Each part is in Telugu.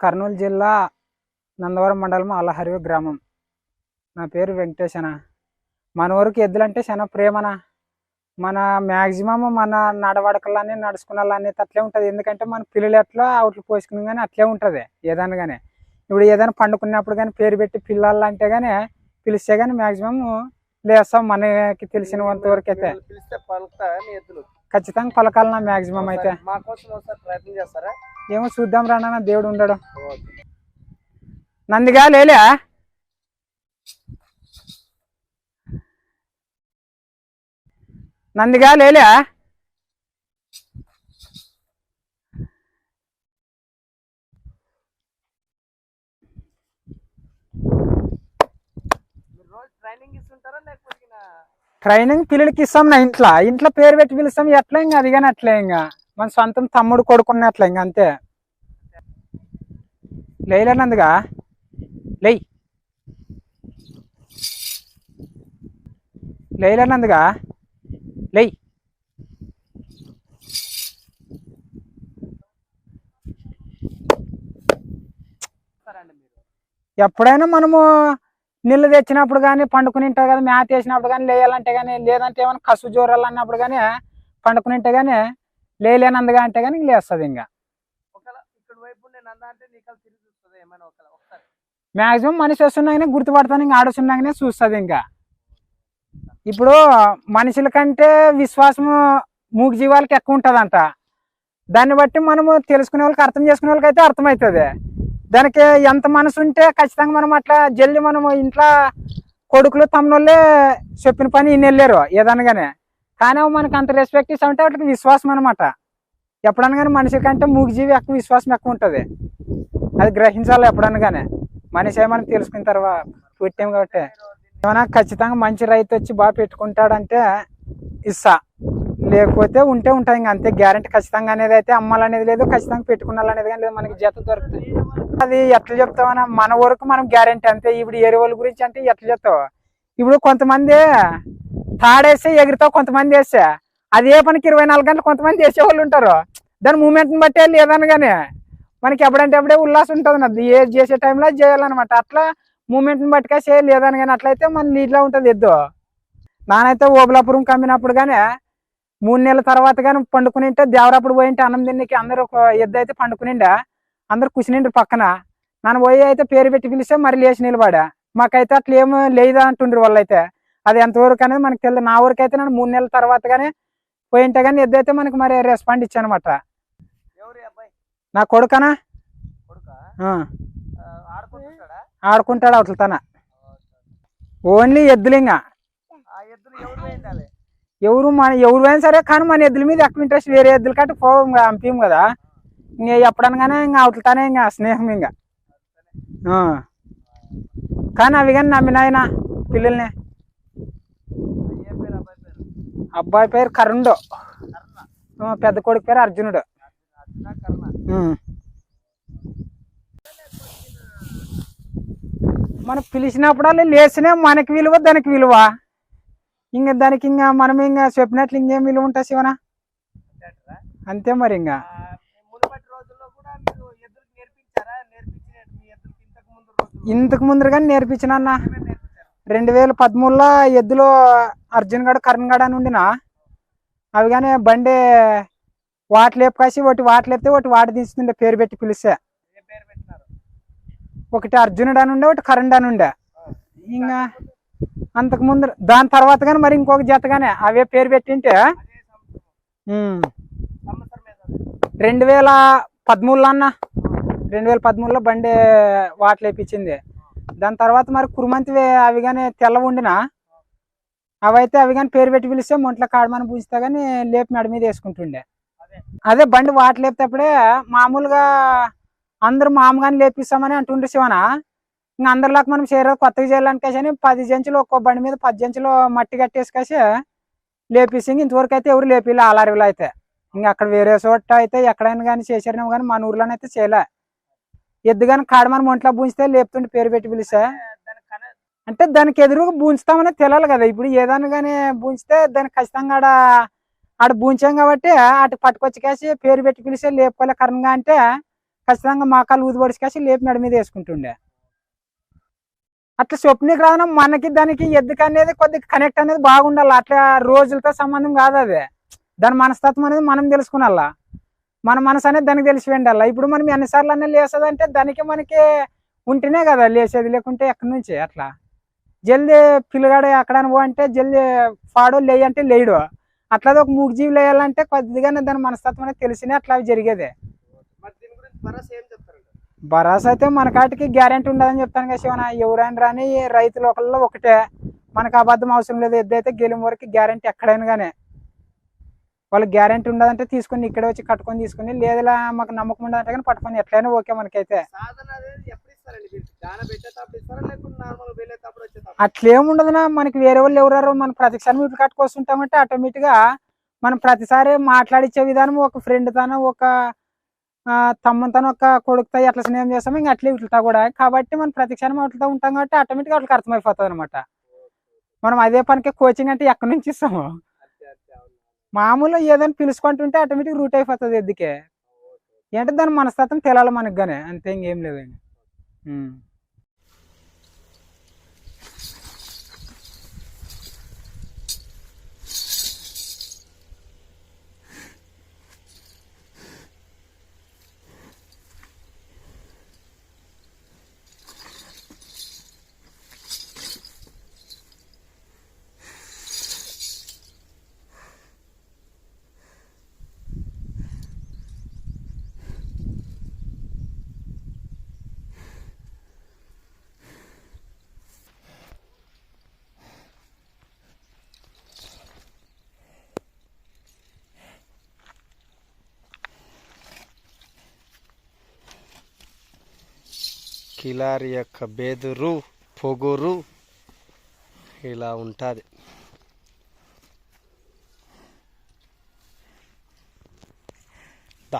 కర్నూలు జిల్లా నందవరం మండలం అల్లహరివి గ్రామం. నా పేరు వెంకటేశన మన ఊరికి ఎద్దులంటే చాలా ప్రేమన? మన మ్యాక్సిమం మన నడవడకలన్నీ నడుచుకున్నాలని అట్లే ఉంటుంది. ఎందుకంటే మన పిల్లలు ఎట్లా అవుట్లు పోసుకుని కానీ అట్లే ఉంటుంది ఏదైనా కానీ ఇప్పుడు ఏదైనా పండుకున్నప్పుడు కానీ పేరు పెట్టి పిల్లలు అంటే కానీ పిలిస్తే కానీ మ్యాక్సిమం లేస్తాం మనకి తెలిసినంత వరకు అయితే. ఖచ్చితంగా పలకాలన్నా మ్యాక్సిమం అయితే. మా కోసం ఒకసారి ప్రయత్నం చేస్తారా? ఏమో చూద్దాం రానా దేవుడు ఉండడు. నందిగా లేలే? నందిగా లేలే? ట్రైనింగ్ ఇస్తుంటారా లేకపోతే ట్రైనింగ్ పిల్లలకి ఇస్తాం నా ఇంట్లో. ఇంట్లో పేరు పెట్టి పిలుస్తాం ఎట్లా ఇంకా అది కానీ అట్లే ఇంకా. మన సొంతం తమ్ముడు కొడుకున్నట్లే ఇంకా అంతే. లేలేనందుగా లేయ్. లేలేనందుగా లేయ్. ఎప్పుడైనా మనము నీళ్ళు తెచ్చినప్పుడు కానీ పండుకుని ఉంటాయి కదా మేత వేసినప్పుడు కానీ లేయాలంటే కానీ లేదంటే ఏమైనా కసు జోరాలు అన్నప్పుడు కానీ పండుకుని ఉంటే కానీ లేలేనందుగా అంటే కానీ లేస్తుంది ఇంకా. మాక్సిమం మనిషి వస్తున్నాగానే గుర్తుపడతాను ఇంకా ఆడుస్తున్నాగానే చూస్తుంది ఇంకా. ఇప్పుడు మనుషుల కంటే విశ్వాసము మూగ జీవాలకి ఎక్కువ ఉంటుందంట. దాన్ని బట్టి మనము తెలుసుకునే వాళ్ళకి అర్థం చేసుకునే వాళ్ళకి అయితే అర్థమవుతుంది. దానికి ఎంత మనసు ఉంటే ఖచ్చితంగా మనం అట్లా జల్లి మనము ఇంట్లో కొడుకులు తమ్ముళ్ళే చెప్పిన పని ఇన్ని వెళ్ళారు ఏదనగానే. కానీ మనకు మనకి అంత రెస్పెక్ట్ ఇస్తామంటే వాటికి విశ్వాసం అనమాట ఎప్పుడనగానే కానీ మనిషి కంటే మూగిజీవి ఎక్కువ విశ్వాసం ఎక్కువ ఉంటుంది. అది గ్రహించాలి ఎప్పుడనగానే. కానీ మనిషి ఏమని తెలుసుకున్న తర్వాత పుట్టాం కాబట్టి. ఏమైనా ఖచ్చితంగా మంచి రైతు వచ్చి బాగా పెట్టుకుంటాడంటే ఇస్తా. లేకపోతే ఉంటే ఉంటాయి ఇంకా అంతే. గ్యారంటీ ఖచ్చితంగా అనేది అయితే అమ్మాలనేది లేదు ఖచ్చితంగా పెట్టుకున్నాలనేది కానీ లేదు. మనకి జత దొరుకుతుంది అది ఎట్లా చెప్తామన్నా మన వరకు మనం గ్యారంటీ అంతే. ఇప్పుడు ఎరువుల గురించి అంటే ఎట్లా చెప్తావు? ఇప్పుడు కొంతమంది తాడేస్తే ఎగురుతావు కొంతమంది వేస్తే. అది ఏ పనికి ఇరవై నాలుగు గంటలు కొంతమంది చేసేవాళ్ళు ఉంటారు. దాని మూమెంట్ని బట్టే లేదని కానీ మనకి ఎప్పుడంటే అప్పుడే ఉల్లాసం ఉంటుంది అది ఏ చేసే టైంలో అది చేయాలన్నమాట. అట్లా మూమెంట్ని బట్టిగా చేయాలి లేదని కానీ అట్లయితే మన నీటిలో ఉంటుంది ఎద్దు. నానైతే ఓబలాపురం కమ్మినప్పుడు కానీ మూడు నెలల తర్వాత కానీ పండుకుని ఉంటే దేవరాపుడు పోయింటే అన్నం తిన్నకి అందరూ ఒక ఎద్దు అయితే పండుకునిండా. అందరు కూర్చునిండ్రు పక్కన. నన్ను పోయి అయితే పేరు పెట్టి పిలిస్తే మరి లేచి నిలబడా. మాకైతే అట్లా ఏమో లేదా అంటుండ్రు వాళ్ళైతే. అది ఎంతవరకు అనేది మనకు తెలియదు నా ఊరికి అయితే నన్ను మూడు నెలల తర్వాత కానీ పోయింటే కానీ ఎద్దు అయితే మనకి మరి రెస్పాండ్ ఇచ్చానమాట. నా కొడుకనా? ఆడుకుంటాడు అవతల తన. ఓన్లీ ఎద్దులింగా. ఎవరు మన ఎవరు అయినా సరే కానీ మన ఎద్దుల మీద ఎక్కువ ఇంట్రెస్ట్ వేరే ఎద్దులు కట్టి పోవం కదా అంపిం కదా? ఇంకా చెప్పడానికనే ఇంకా అవుతానే ఇంకా స్నేహం ఇంకా. కానీ అవి కానీ నమ్మినాయన పిల్లల్ని. అబ్బాయి పేరు అబ్బాయి పేరు కరుణుడు పెద్ద కొడుకు పేరు అర్జునుడు. మనం పిలిచినప్పుడల్లా లేచినే మనకి విలువ దానికి విలువ. ఇంకా దానికి ఇంకా మనం ఇంకా చెప్పినట్లు ఇంకేం విలువ ఉంటా శివన? అంతే మరి ఇంకా ఆ, మునుపటి రోజుల్లో కూడా మీరు ఎద్దులకు నేర్పించారా నేర్పించిన మీ ఎద్దులకి ఇంతకు ముందు రోజుల్లో ఇంతకు ముందు కానీ నేర్పించిన అన్న? రెండు వేల పదమూడులో ఎద్దులో అర్జున్ గడ కరణ్ గడ అని ఉండిన? అవి కానీ బండి వాటి లేపు కాసి ఒకటి వాటి లేపితే ఒకటి వాటి దించుతుండే పేరు పెట్టి పిలిస్తే. ఒకటి అర్జునుడు అని ఉండే ఒకటి కరణ్ అని ఉండే. ఇంకా అంతకు ముందు దాని తర్వాత కానీ మరి ఇంకొక జత కానీ అవే పేరు పెట్టింటే. రెండు వేల పదమూడులో అన్న? రెండు వేల పదమూడులో బండి వాటి లేపించింది దాని తర్వాత మరి కురుమంతి అవి కానీ తెల్ల ఉండిన అవైతే అవి కానీ పేరు పెట్టి పిలిస్తే మొంట్ల కాడమని పూజిస్తే కానీ లేపి మెడ మీద వేసుకుంటుండే. అదే. బండి వాటి లేపినప్పుడే మామూలుగా అందరూ మామగానే లేపిస్తామని అంటుండ్రు శివన. ఇంకా అందరిలాగా మనం చేయరు కొత్తగా చేయాలనికేసి అని పది జంచులు ఒక్కో బండి మీద పది జంచులు మట్టి కట్టేసుకేసి లేపిసి ఇంతవరకు అయితే ఎవరు లేపిలే ఆలారిలో అయితే. ఇంకా అక్కడ వేరే చోట అయితే ఎక్కడైనా కానీ చేశారేమో కానీ మన ఊర్లోనైతే చేయలే. ఎద్దు కానీ కాడమని ఒంట్లో బూంచితే లేపుతుంటే పేరు పెట్టి పిలిస్తే? అంటే దానికి ఎదురుగా బూంచుతామని తెలియాలి కదా. ఇప్పుడు ఏదైనా కానీ బూంచితే దానికి ఖచ్చితంగా ఆడ ఆడ బూంచాం కాబట్టి అటు పట్టుకొచ్చి కాసి పేరు పెట్టి పిలిస్తే లేపుకోలే కరణంగా అంటే ఖచ్చితంగా మాకాలు ఊదిపడిచి లేపి మెడ మీద వేసుకుంటుండే. అట్లా స్వప్నికి రాదన మనకి దానికి ఎద్దుకు అనేది కొద్దిగా కనెక్ట్ అనేది బాగుండాలి. అట్లా రోజులతో సంబంధం కాదు అది. దాని మనస్తత్వం అనేది మనం తెలుసుకునాలా? మన మనసు అనేది దానికి తెలిసి ఉండాలి ఇప్పుడు మనం ఎన్నిసార్లు అన్నీ లేసేదంటే దానికి మనకి ఉంటేనే కదా లేచేది లేకుంటే ఎక్కడి నుంచి? అట్లా. జల్దీ పిల్లగాడు ఎక్కడని పో అంటే జల్దీ ఫాడో లేయంటే లేడు. అట్లాది ఒక మూగజీవి లేయాలంటే కొద్దిగానే దాని మనస్తత్వం అనేది తెలిసినే అట్లా జరిగేది. భరోసా భరోసా అయితే మన కాటికి గ్యారెంటీ ఉండదని చెప్తాను కదా శివన ఎవరైనా రాని రైతులు ఒకళ్ళు ఒకటే. మనకు అబద్ధం అవసరం లేదు. ఎద్దైతే గెలిం వరకు గ్యారెంటీ ఎక్కడైనా కానీ వాళ్ళకి గ్యారెంటీ ఉండదంటే తీసుకుని ఇక్కడే వచ్చి కట్టుకొని తీసుకుని లేదులా మాకు నమ్మకం ఉండదంటే కానీ పట్టుకొని ఎట్లయినా ఓకే మనకైతే. అట్లేముండదునా మనకి వేరే వాళ్ళు ఎవరారు మన ప్రతిసారి వీటి కట్టుకొస్తుంటామంటే ఆటోమేటిక్గా మనం ప్రతిసారి మాట్లాడిచ్చే విధానం ఒక ఫ్రెండ్ తన ఒక ఆ, తమ్మునితోనో ఒక కొడుకుతో ఎట్లా స్నేహం చేస్తామో ఇంకా అట్లే వీటితో కూడా. కాబట్టి మనం ప్రతిక్షణం వాటితో ఉంటాం కాబట్టి ఆటోమేటిక్గా వాళ్ళకి అర్థమైపోతుంది అనమాట మనం అదే పనికి కోచింగ్ అంటే ఎక్కడి నుంచి ఇస్తాము? మామూలు ఏదైనా పిలుచుకుంటుంటే ఆటోమేటిక్ రూట్ అయిపోతుంది ఎద్దుకే. ఏంటంటే దాని మనస్తత్వం తెలాలి మనకు కానీ అంతే ఇంకేం లేదు కిలారి యొక్క బెదురు పొగురు ఇలా ఉంటుంది దా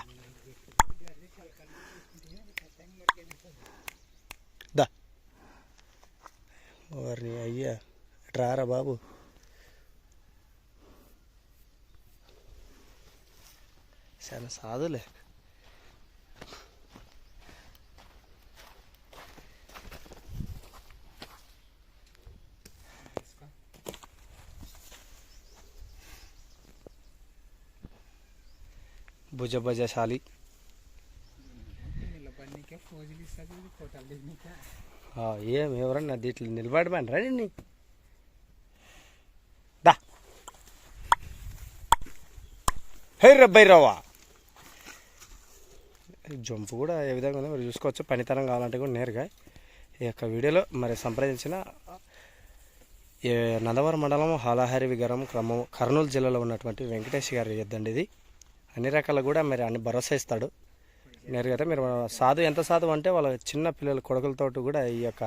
దా వారిని అయ్యా ఇటు రారా బాబు చాలా సాధులే భుజభజశాలి. ఆ, ఏం ఎవరన్నా దీంట్లో నిలబడమని రండి నీ దా. హే రవ్వా జంపు కూడా ఏ విధంగా ఉందో మీరు చూసుకోవచ్చు. పనితనం కావాలంటే కూడా నేరుగా ఈ యొక్క వీడియోలో మరి సంప్రదించిన నందవరం మండలం హాలాహరి విగరం క్రమం కర్నూలు జిల్లాలో ఉన్నటువంటి వెంకటేష్ గారి ఎద్దండి ఇది. అన్ని రకాల కూడా మరి అన్ని భరోసా ఇస్తాడు. నేరుగా అయితే మీరు సాధు ఎంత సాధు అంటే వాళ్ళ చిన్న పిల్లల కొడుకులతో కూడా ఈ యొక్క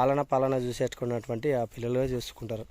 ఆలన పాలన చూసేట్టుకున్నటువంటి ఆ పిల్లలే చూసుకుంటారు.